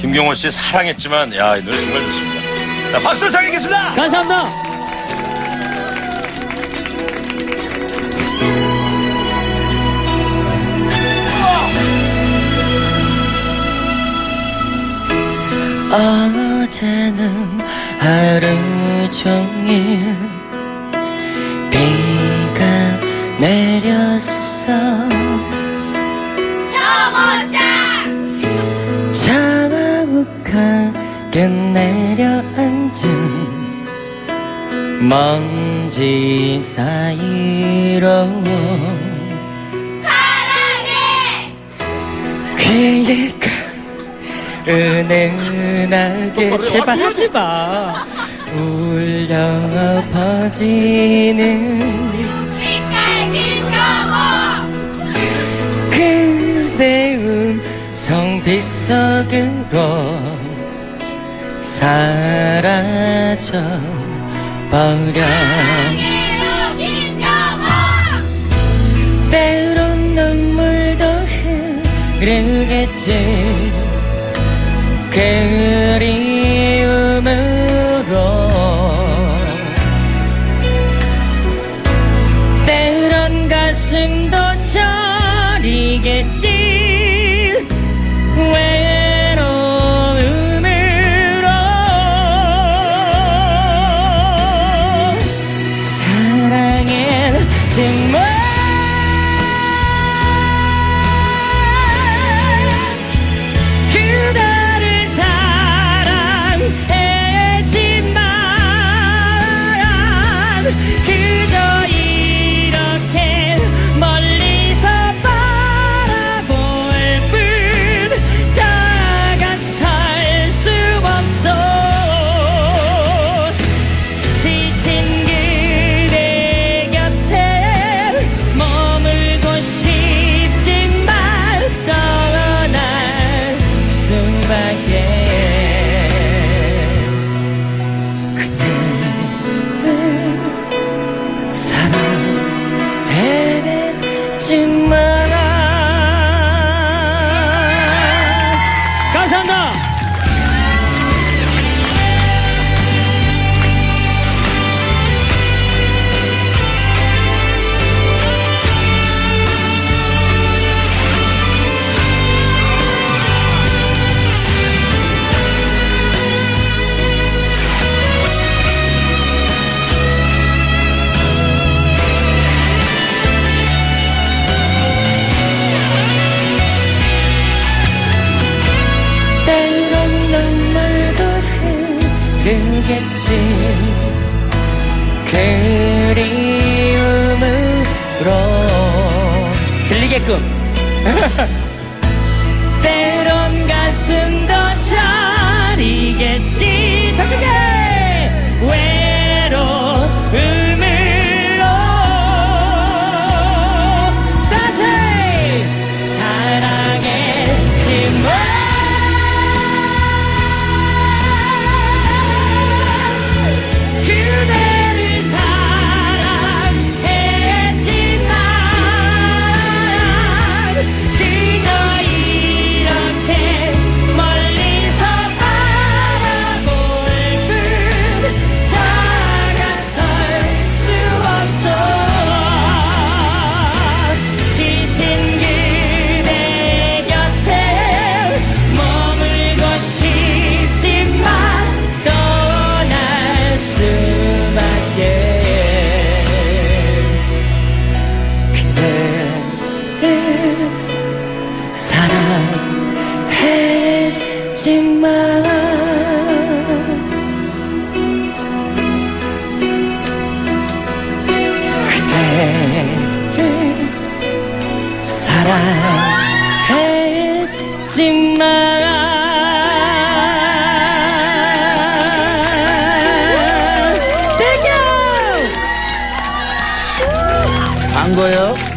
김경호 씨 사랑했지만 야 이 노래 정말 좋습니다. 자, 박수 청하겠습니다. 감사합니다. 어제는 하루 종일 자바북하게 내려앉은 먼지 사이로 귀가 은은하게 제발 하지 마. 울려 퍼지는 그대 음성 빗속으로 사라져 버려. 때론 눈물도 흐르겠지. 그리움으 사랑 흐르겠지 그리움으로 들리게끔 없지만 그대 사랑했지만 안 거예요?